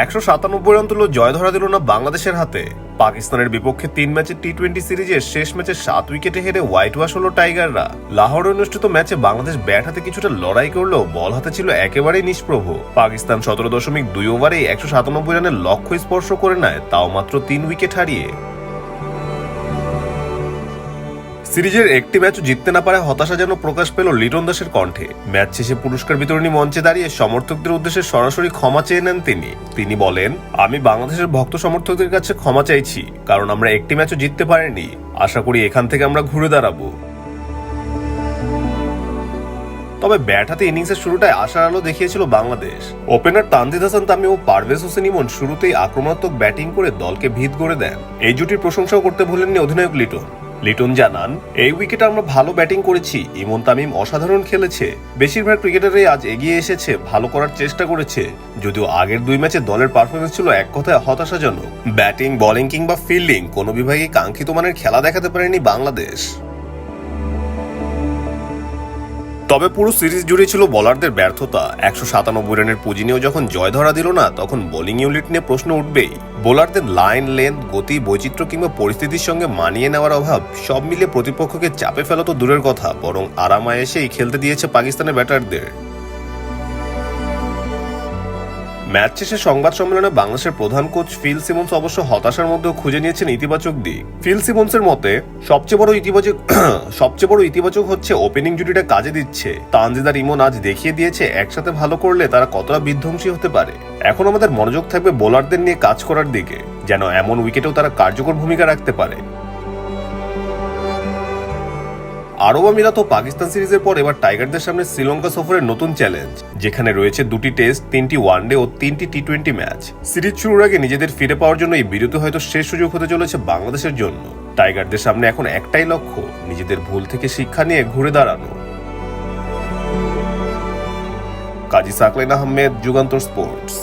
একশো সাতানব্বই রান তুলো জয় ধরা দিল না বাংলাদেশের হাতে। পাকিস্তানের বিপক্ষে তিন ম্যাচের টি টোয়েন্টি সিরিজের শেষ ম্যাচে সাত উইকেটে হেরে হোয়াইট ওয়াশ হলো টাইগাররা। লাহোরে অনুষ্ঠিত ম্যাচে বাংলাদেশ ব্যাট হাতে কিছুটা লড়াই করলেও বল হাতে ছিল একেবারেই নিষ্প্রভ। পাকিস্তান সতেরো দশমিক দুই ওভারে একশো সাতানব্বই রানের লক্ষ্য স্পর্শ করে নেয়, তাও মাত্র তিন উইকেট হারিয়ে। সিরিজের একটি ম্যাচও জিততে না পারে হতাশা যেন প্রকাশ পেল লিটন দাসের কণ্ঠে। ম্যাচ শেষে পুরস্কার বিতরণী মঞ্চে দাঁড়িয়ে সমর্থকদের উদ্দেশ্যে সরাসরি ক্ষমা চেয়ে নেন তিনি। তিনি বলেন, আমি বাংলাদেশের ভক্ত সমর্থকদের কাছে ক্ষমা চাইছি, কারণ আমরা একটি ম্যাচও জিততে পারিনি। আশা করি এখান থেকে আমরা ঘুরে দাঁড়াবো। তবে ব্যাট হাতে ইনিংসের শুরুটায় আশার আলো দেখিয়েছিল বাংলাদেশ। ওপেনার তানজিদ হাসান তামি ও পারভেজ হোসেন ইমন শুরুতেই আক্রমণাত্মক ব্যাটিং করে দলকে ভিত করে দেন। এই জুটির প্রশংসাও করতে ভুলেননি অধিনায়ক লিটন। লিটন জানান, এই উইকেটে আমরা ভালো ব্যাটিং করেছি। ইমন তামিম অসাধারণ খেলেছে। বেশিরভাগ ক্রিকেটারই আজ এগিয়ে এসেছে, ভালো করার চেষ্টা করেছে। যদিও আগের দুই ম্যাচে দলের পারফরমেন্স ছিল এক কথায় হতাশাজনক। ব্যাটিং বোলিং কিংবা ফিল্ডিং কোনো বিভাগে কাঙ্ক্ষিত মানের খেলা দেখাতে পারেনি বাংলাদেশ। তবে পুরো সিরিজ জুড়ে ছিল বলারদের ব্যর্থতা। একশো সাতানব্বই রানের পুঁজি নিয়েও যখন জয় ধরা দিল না, তখন বোলিং ইউনিট নিয়ে প্রশ্ন উঠবেই। বোলারদের লাইন লেন্থ গতি, বৈচিত্র্য কিংবা পরিস্থিতির সঙ্গে মানিয়ে নেওয়ার অভাব, সব মিলিয়ে প্রতিপক্ষকে চাপে ফেলা তো দূরের কথা, বরং আরামায় এসেই খেলতে দিয়েছে পাকিস্তানের ব্যাটারদের। ম্যাচ শেষে সংবাদ সম্মেলনে বাংলাদেশের প্রধান কোচ ফিল সিমন্স অবশ্য হতাশার মধ্যেও খুঁজে নিয়েছেন ইতিবাচক দিক। ফিল সিমন্সের মতে, সবচেয়ে বড় ইতিবাচক সবচেয়ে বড় ইতিবাচক হচ্ছে ওপেনিং জুটিটা কাজে দিচ্ছে। তানজিদার ইমন আজ দেখিয়ে দিয়েছে, একসাথে ভালো করলে তারা কতটা বিধ্বংসী হতে পারে। এখন আমাদের মনোযোগ থাকবে বোলারদের নিয়ে কাজ করার দিকে, যেন এমন উইকেটেও তারা কার্যকর ভূমিকা রাখতে পারে। আরব আমিরাত ও পাকিস্তান সিরিজের পর এবার টাইগারদের সামনে শ্রীলঙ্কা সফরের নতুন চ্যালেঞ্জ, যেখানে রয়েছে দুটি টেস্ট, তিনটি ওয়ানডে ও তিনটি টি টোয়েন্টি ম্যাচ। সিরিজ শুরুর আগে নিজেদের ফিরে পাওয়ার জন্য এই বিরতি হয়তো শেষ সুযোগ হতে চলেছে বাংলাদেশের জন্য। টাইগারদের সামনে এখন একটাই লক্ষ্য, নিজেদের ভুল থেকে শিক্ষা নিয়ে ঘুরে দাঁড়ানো। কাজী সাকলেন আহমেদ, যুগান্তর স্পোর্টস।